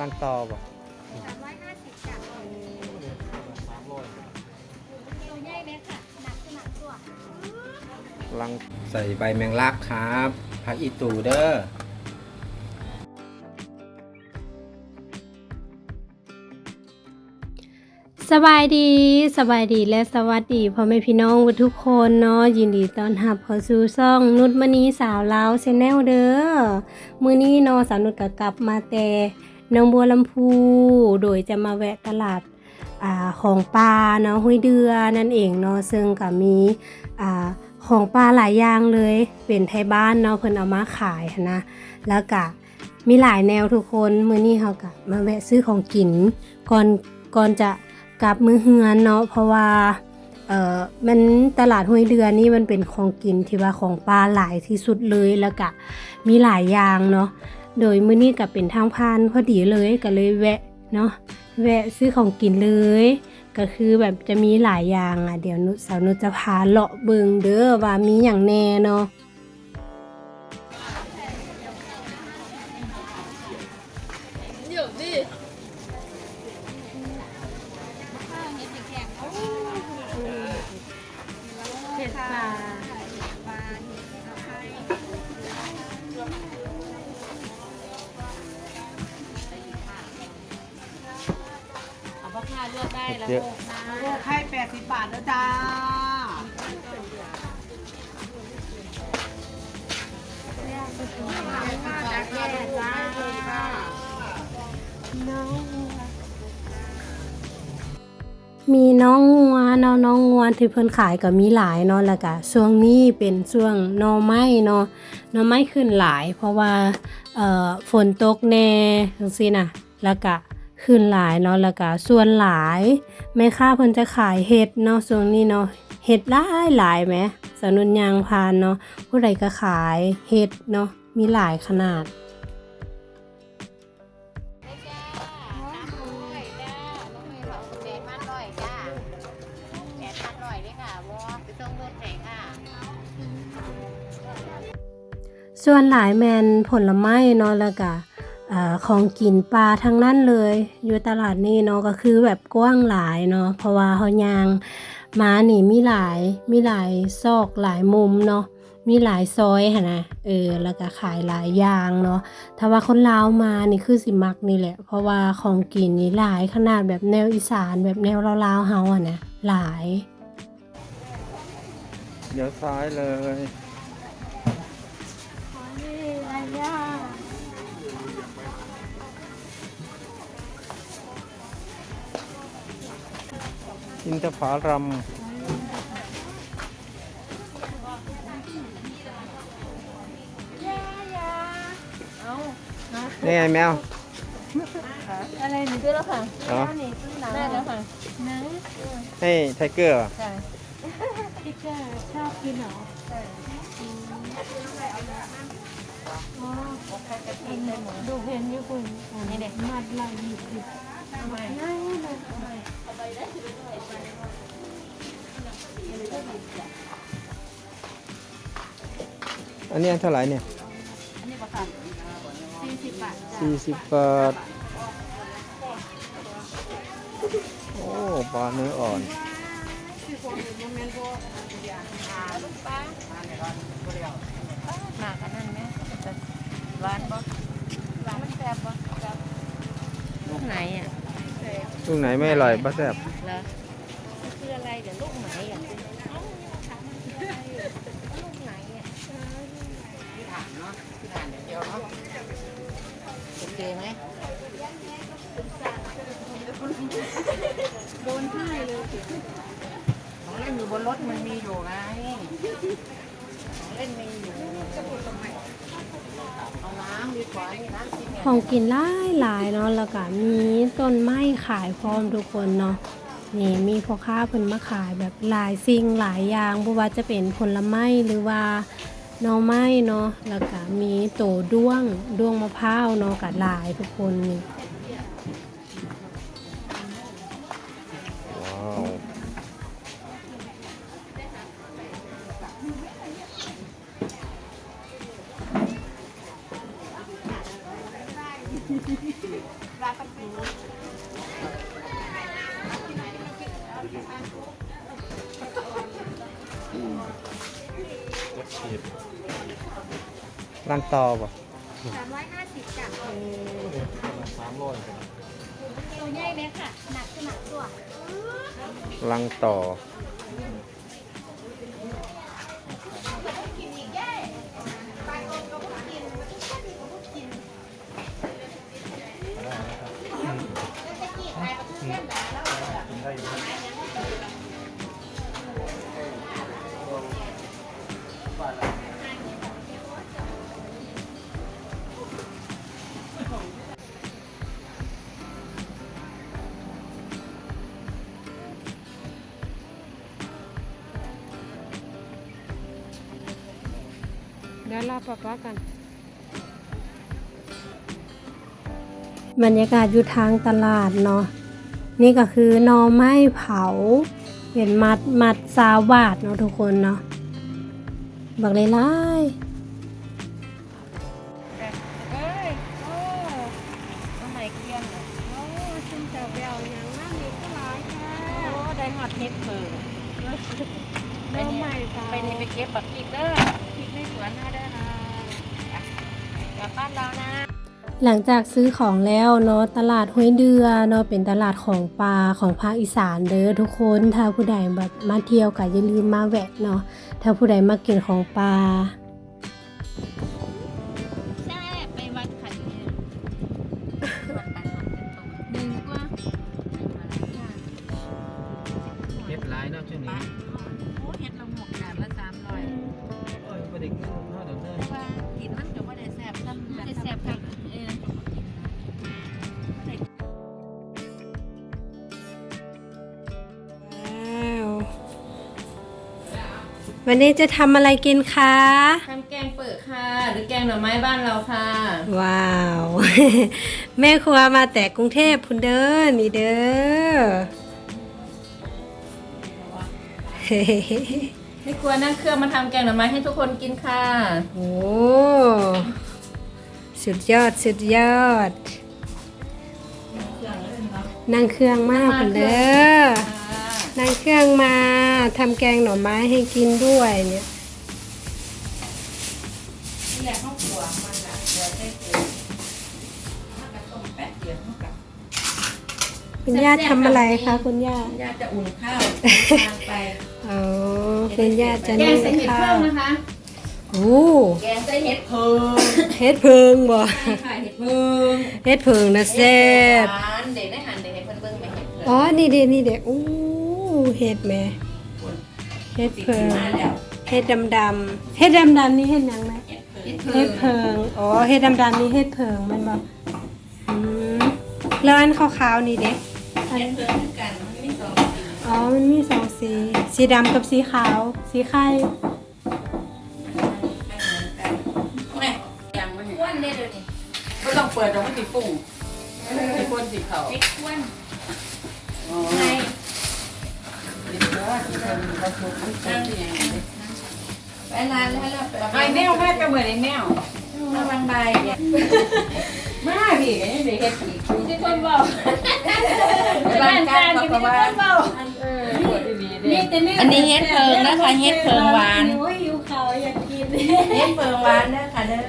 รังตอบ่สามร้อยห้าสิบจ้ะตัวใหญ่เลยค่ะ หนักขนาดตัวรังใส่ใบแมงลักครับผักอีตูเด้อสบายดีสบายดีและสวัสดีพ่อแม่พี่น้องทุกคนเนาะยินดีต้อนรับเข้าสู่ช่องนุชมณีสาวลาวชแนลเด้อมื้อนี้เนาะสาวนุชก็กลับมาแต่ หนองบัวลำพู โดยจะมาแวะตลาดอาของปลาเนาะห้วยเดือนั่นเองเนาะซึ่งก็มีอของปลาหลายอย่างเลยเป็นไทยบ้านเนาะเพิ่นเอามาขายนะแล้วก็มีหลายแนวทุกคนมื้อนี้เฮาก็มาแวะซื้อของกินก่อนก่อนจะกลับมือเฮือนเนาะเพราะว่าเอ่อมันตลาดห้วยเดือนนี่มันเป็นของกินที่ว่าของปลาหลายที่สุดเลยแล้วก็มีหลายอย่างเนาะ โดยมื้อนี้ก็เป็นทางพานพอดีเลยก็เลยแวะเนาะแวะซื้อของกินเลย ก็คือแบบจะมีหลายอย่างอะเดี๋ยวนุสาวนุจะพาเลาะเบิงเด้อว่ามีอย่างแน่เนาะ เนาะน้องงัวที่เพิ่นขายก็มีหลายเนาะแล้วก็ช่วงนี้เป็นช่วงหน่อไม้เนาะหน่อไม้ขึ้นหลาย เพราะว่าเอ่อฝนตกแน่จังซี่น่ะแล้วก็ขึ้นหลายเนาะแล้วก็ส่วนหลายแม่ค้าเพิ่นจะขายเห็ดเนาะช่วงนี้เนาะเห็ดหลายหลายแหมสนุนยางพานเนาะผู้ใดก็ขายเห็ดเนาะมีหลายขนาด ส่วนหลายแมนผลไม้เนาะแล้วก็ของกินปลาทั้งนั้นเลย อยู่ตลาดนี้เนาะก็คือแบบกว้างหลายเนาะเพราะว่าเขายางมาหนีมีหลายมีหลายซอกหลายมุมเนาะมีหลายซอยหั่นนะเออแล้วก็ขายหลายอย่างเนาะถ้าว่าคนลาวมานี่คือสิมักนี่แหละ เพราะว่าของกินนี่หลายขนาดแบบแนวอีสานแบบแนวลาวๆเฮาอะนะหลายเดี๋ยวซ้ายเลย อินทผลัมนี่ไงแมว อะไรหนูซื้อแล้วค่ะอ๋อได้แล้วค่ะให้ไทเกอร์เหรอใช่พี่แกชอบกินเหรอดูเห็นอยู่คุณนี่เด็กมัดไหลหยิบหยิบ อันนี้เท่าไหร่เนี่ยสี่สิบบาท โอ้ปลาเนื้ออ่อนหมากอันนั้นไหมร้านบ่ร้านมันแซ่บบ่ลูกไหนอะ ลูกไหนไม่อร่อยป้าแซ่บเหรอคืออะไรเดี๋ยวลูกไหนอะลูกไหนอะโอเคไหมของเล่นอยู่บนรถมันมีอยู่ไงของเล่นมีอยู่ ของกินหลายหลายเนาะแล้วก็มีต้นไม้ขายพร้อมทุกคนเนาะนี่มีพ่อค้าเพิ่นมาขายแบบหลายสิ่งหลายอย่างบ่ว่าจะเป็นผลไม้หรือว่าหน่อไม้เนาะแล้วก็มีโตด้วงด้วงมะพร้าวเนาะก็หลายทุกคนนี่ รังต่อป่ะสามร้อยห้าสิบจ้ะสามร้อยตัวใหญ่เลยค่ะ หนักขนาดตัวรังต่อ เดี๋ยวรอป๊าป๊ากันบรรยากาศอยู่ทางตลาดเนาะนี่ก็คือหนอไม้เผาเป็นมัดมัดซาวบาทเนาะทุกคนเนาะบักเลยไล่เอ้ยโอ้เอาไหนเกลียนเหรอโอ้ชิมเจ้าเบลยังน่ามีก็ร้ายค่ะโอ้ได้หอดเฮ็ดเพิ่งไปนี่ไปนี่ไปเก็บบักพริกเด้อพริก ในสวนเอาเด้ค่ะกลับบ้านเรานะหลังจากซื้อของแล้วเนาะตลาดห้วยเดือเนาะเป็นตลาดของปลาของภาคอีสานเด้อทุกคนถ้าผู้ใดแบบมาเที่ยวก็อย่าลืมมาแวะเนาะถ้าผู้ใดมากินของปลา วันนี้จะทำอะไรกินคะทำแกงเปิดค่ะ หรือแกงหน่อไม้บ้านเราค่ะ ว้าว แม่ครัวมาแต่กรุงเทพพุ่นเด้อนี่เด้อเฮ้ไม่กลัวนั่งเครื่องมาทำแกงหน่อไม้ให้ทุกคนกินค่ะ โอ้สุดยอดสุดยอด นั่งเครื่องมากพุ่นเด้อ นั่งเครื่องมาทำแกงหน่อไม้ให้กินด้วยเนี่ยนี่แหละข้าวขัวมันอะเดี๋ยวได้เจอถ้ากระต้มแป๊บเดียวเท่ากับคุณย่าทำอะไรคะคุณย่าย่าจะอุ่นข้าวทานไปอ๋อคุณย่าจะแกนึ่งงใส่เห็ดข้าเพิ่วมนะคะ โอ้แกงใส่เห็ดเพิ่มเฮ็ดเพิงบ่ใช่ค่ะเห็ดเพิ่มเฮ็ดเพิงนะแซ่บหวานเด็กได้หั่นเด็กให้เพิ่นเบิ่งไปเห็ดเพิ่มอ๋อนี่เด็นี่เด็อู้ เฮ็ดแหม่เฮ็ดสิเพิงมาแล้วเฮ็ดดำดำๆเฮ็ดดำดำๆนี่เฮ็ดหยังไหมเห็ดเพิ่เฮ็มดเพิงอ๋อเฮ็ดดำดำๆนี่เฮ็ดเพิงมันบ่อืมแล้วอันขาวๆนี่เด็กอันเห็ดเพิ่มคือกันมันมีสองสีอ๋อมันมีสองสี สีดำกับสีขาว สีไข่แม่ยังไม่เห็นอ้วนเด้เดี๋ยวนี้ไม่ต้องเปิดดอกมันสิฟุ้งสิพ่นสิเขาปิดอ้วนไงปิดอ้วนสิเพิ่นผสมมันเป็นสิอย่างนี้ ไปร้านแล้วเราไปไอแนวแม่ก็เหมือนไอแนวมาบางใบเนี่ยมาพี่ก็ยังได้เฮ็ดอีกที่คนเว้าบ้านการเขาก็ว่าเออปวดดีเด้อันนี้เฮ็ดเพิงนะคะเฮ็ดเพิงหวานโอ้ยหิวข้าวอยากกินเฮ็ดเพิงหวานเด้อค่ะเด้อ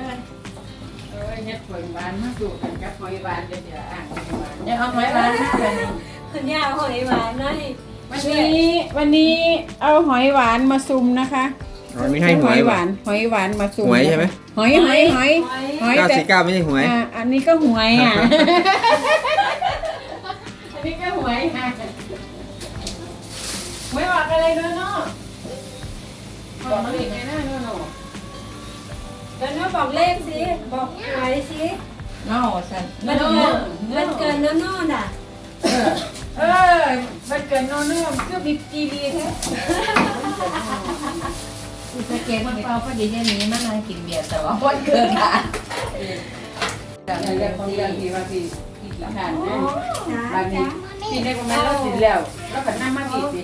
เออเฮ็ดผลหวานมาสู่กันกับหอยหวานเดี๋ยวเดี๋ยวอ่างหอยหวานเดี๋ยวเอาหอยหวานมาค่ะนี่คุณย่าหอยหวานหน่อย วันนี้วันนี้เอาหอยหวานมาซุมนะคะอ๋อไม่ให้หวยหว่ะวาน หอยหวานมาซุมหวยใช่ไหมหอยหอยหอยหอยเก้าแต่สี่เก้าไม่ใช่หวย อ่าอันนี้ก็หวยอะ อันนี้ก็หวยค่ะหวยบอกอะไรเนาะเนาะบอกมาอีกไงนะเนาะเนาะเดี๋ยวน้าบอกเลขสิบอกหวยสิเนาะสั่นมันเกินมันเกินน้าโน่นอะ เออมันเกิดนอนเนื่องคือมีทีวีแท้สเกตมันเปล่าพอดีเนี่ยนี้มานั่งกินเบียร์แต่ว่าวันเกิดค่ะอย่างเรื่องของเรื่องที่ว่าพี่พี่ทหารนะจ้าบางนี้พี่ในประมาณเราสิแล้วแล้วก็นั่งมาพี่สิ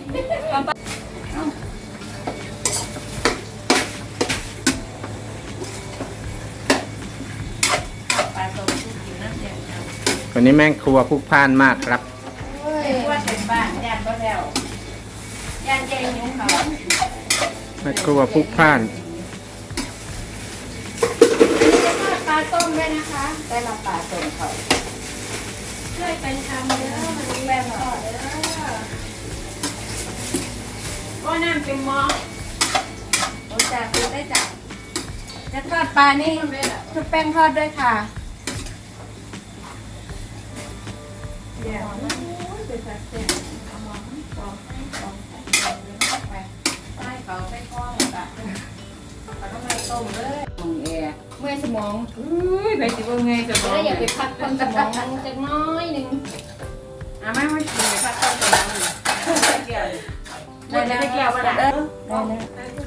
ปลาต้มกินน้ำเดียววันนี้แม่งครัวพุกพ่านมากครับ ไอ้ว่าเป็นบ้านญาติก็แล้วญาติ แจ้งยุ้งเขาแม่ครัวพลุกพล่านจะทอดปลาต้มด้วยนะคะ ได้รับปลาส่งเขาช่วยเป็นคำเด้อมันแบนทอดเด้อก็น้ำเป็นหม้อโอ้จ่าคือได้จ่าจะทอดปลานี่ชุบแป้งทอดด้วยค่ะเดี๋ยวใช่ เขาใส่ข้องอะเขาทำไมต้มเลยมองแอร์เมื่อยสมองอุ้ยไปสิว่าไงสมองแล้วอย่าไปพักความสมองจักน้อยหนึ่งอะไม่ไม่กินไปพักผ่อนสมองเลยเกี่ยวได้ได้เกี่ยวมาได้ได้ไ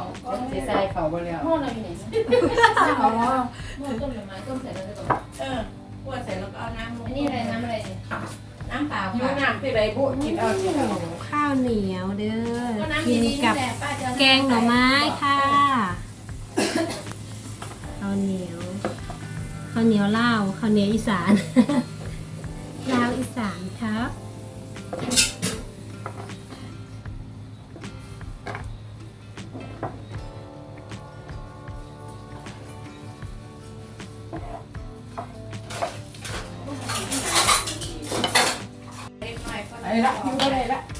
สองกล่องก็ใส่เขาไปแล้วโม่เราอยู่ไหนอ๋อโม่ต้มหรือไม้ต้มเสร็จแล้วจะตกเออพวดเสร็จแล้วก็เอาน้ำอันนี้อะไรน้ำอะไรเนี่ยน้ำเปล่ายูน้ำที่ไรบุกินเอากินเอข้าวเหนียวเด้อ ก็น้ำกินดีๆกับแหละป้าจะแกงหน่อไม้ค่ะข้าวเหนียวข้าวเหนียวลาวข้าวเหนียวอีสาน ลาวอีสานครับ เล็กน้อ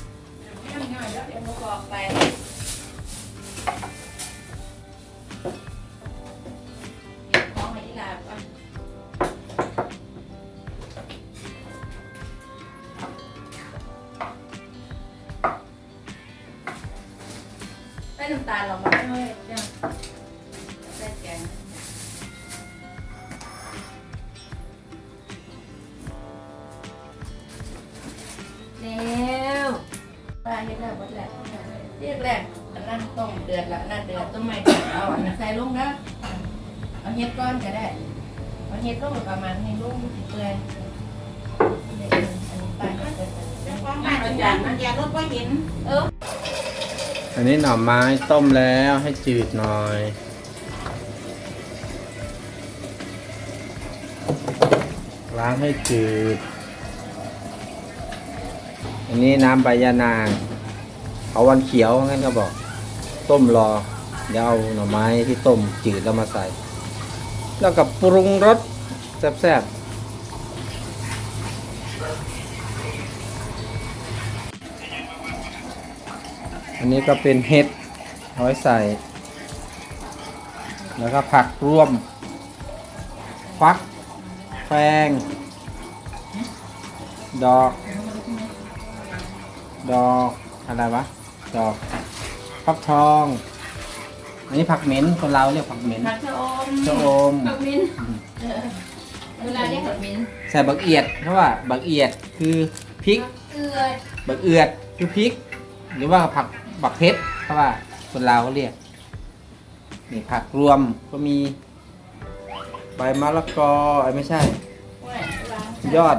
เฮ็ดแล้วหมดแล้วเรียกแรกอันนั้นต้มเดือดละอันนั้นเดือดต้มไม่เอาอันนั้นใส่ลงนะเอาเฮ็ดก้อนก็ได้เอาเฮ็ดลงประมาณให้ลงสิเปื่อยอันนี้ป้าเฮ็ดเป็นความหมายอาจารย์มันยารถว่าเห็นอันนี้หน่อไม้ต้มแล้วให้จืดหน่อยล้างให้จืด อันนี้น้ำใบยานาง เอาวันเขียวงั้นก็บอก ต้มรอเดี๋ยวเอาหน่อไม้ที่ต้มจืดแล้วมาใส่ แล้วก็ปรุงรสแซ่บๆ อันนี้ก็เป็นเห็ดเอาไว้ใส่ แล้วก็ผักร่วม ฟักแฟง ดอก ดอก อะไรวะ ดอกฟักทอง อันนี้ผักเหม็นคนเราเรียกผักเหม็นผักชะอมชะอมผักมิ้นเวลาเรียกผักมิ้นใส่บักเอียดเพราะว่าบักเอียดคือพริกเกลือบักเอือดคือพริก หรือว่าผักบักเพชรเพราะว่าคนลาวเขาเรียกนี่ผักรวมก็มีใบมะละกอเอ้ยไม่ใช่ ยอด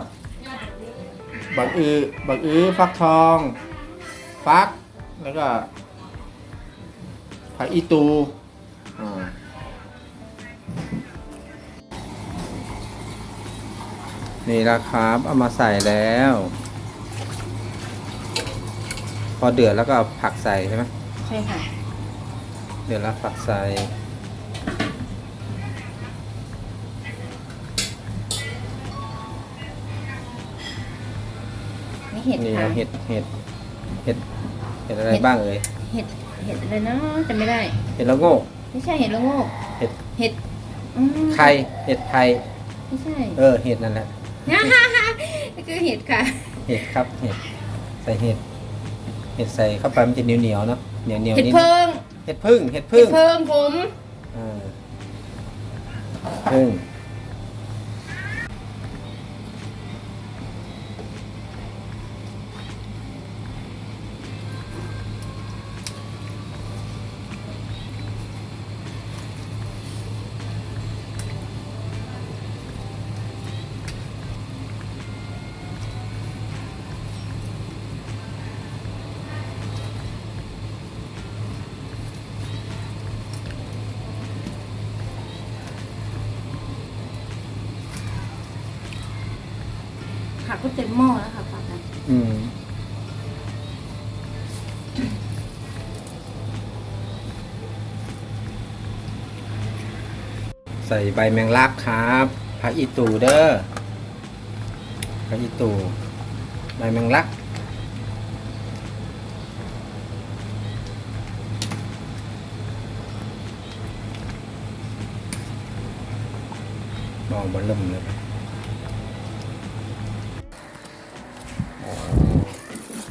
บักอือบักอือฟักทอง ฟัก แล้วก็ผักอีตูอ่านี่ละครับเอามาใส่แล้ว พอเดือดแล้วก็เอาผักใส่ใช่ไหมใช่ค่ะ เดือดแล้วผักใส่นี่เห็ดนี่ค่ะ เห็ดเห็ดเห็ด เห็ดอะไรบ้างเอ่ยเห็ดเห็ดอะไรเนาะจะไม่ได้ เห็ดละโงก ไม่ใช่เห็ดละโงกเห็ด เห็ดอืมไข่เห็ดไข่ไม่ใช่เออเห็ดนั่นแหละนี่คือเห็ดค่ะ เห็ดครับเห็ดใส่เห็ดเห็ดใส่เข้าไปมันจะเหนียวเหนียวๆเนาะเหนียวเหนียวเห็ดนิดเพิงเห็ดพึ่งเห็ดเห็พึ่ดงเพิงผม อ่าพึ่ง ผักก็เต็มหม้อแล้วค่ะผักอะอืม ใส่ใบแมงลักครับผักอีตูเด้อผักอีตู ใบแมงลัก มองบนลมเลยโอ้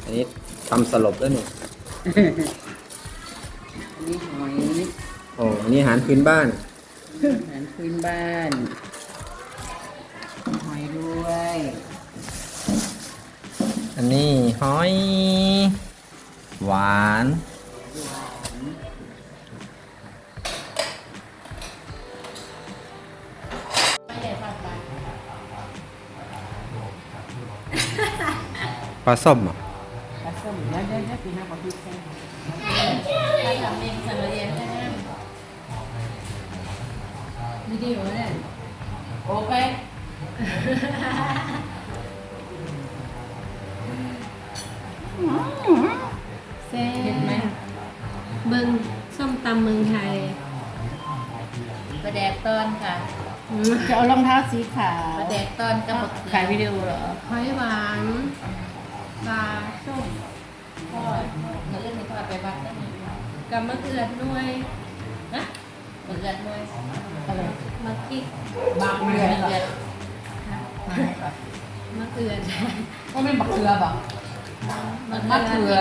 อั นนี้ทำสลบแล้วนี่อันนี้หอยโอ้อันนี้อาหารพื้นบ้าน อาหารพื้นบ้าน หอยด้วย อันนี้หอย หวาน ปลาส้มอะปลาส้ม แล้วได้ได้ปีหน้าปลาพริกแซ่บถ้าทำเองสังเรียนแค่นั้นวิดีโอเนี่ยโอเคแซ่บเบิ่งส้มตำเมืองไทยประแดกตอนค่ะจะเอารองเท้าสีขาวประแดกตอนกับบักเขือขายวิดีโอเหรอหอยหวานปลาส้ม ทอดเมื่อเรื่องนี้ทอดไปบักได้ไหมกับมะเขือด้วยนะมะเบื่อด้วยอะไรมะพริกบางเดือนเหรอมะเขือก็ไม่บักเขือป่ะมะเขือ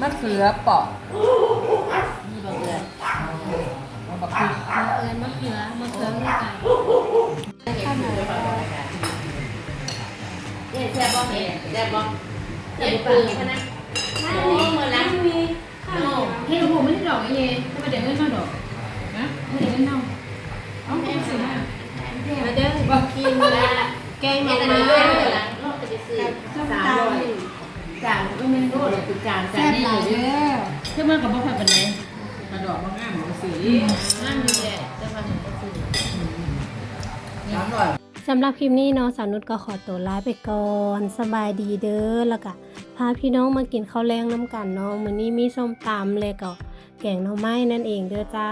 มะเขือเปาะนี่เบื่อมะเขือมะเขือมะเขือลูกไก่เอ๊ะแซ่บบ้องเอ๊ะแซ่บบ้องเจ็บปืนนะ โอ้เมื่อไรมีโอ้เฮ้ยผมไม่ได้ดอกไอ้เย่ทำไมเด็กเงินมาดอกนะไม่ได้เงินเนาเอ้าไม่ได้สินะมาเด้อบอกกินเวลาแกงหแม่น่อจะไม้เลื่อนเวลาเราจะไปซื้อส้มสามตร้อยจานก็ไม่รู้เลยคือจานจานนี่เลยเท่ามันกับบ่ค่อยเป็นไรกระดอกบางงามมันก็ซื้อนั่นนี่แหละจะมาถึงก็ซื้อสามร้อยสำหรับคลิปนี้เนาะสาวนุชก็ขอตัวลาไปก่อน สบายดีเด้อแล้วก็ พาพี่น้องมากินข้าวแรงน้ำกันเนาะมื้อนี้มีส้มตำเลยก็แกงหน่อไม้นั่นเองเด้อจ้า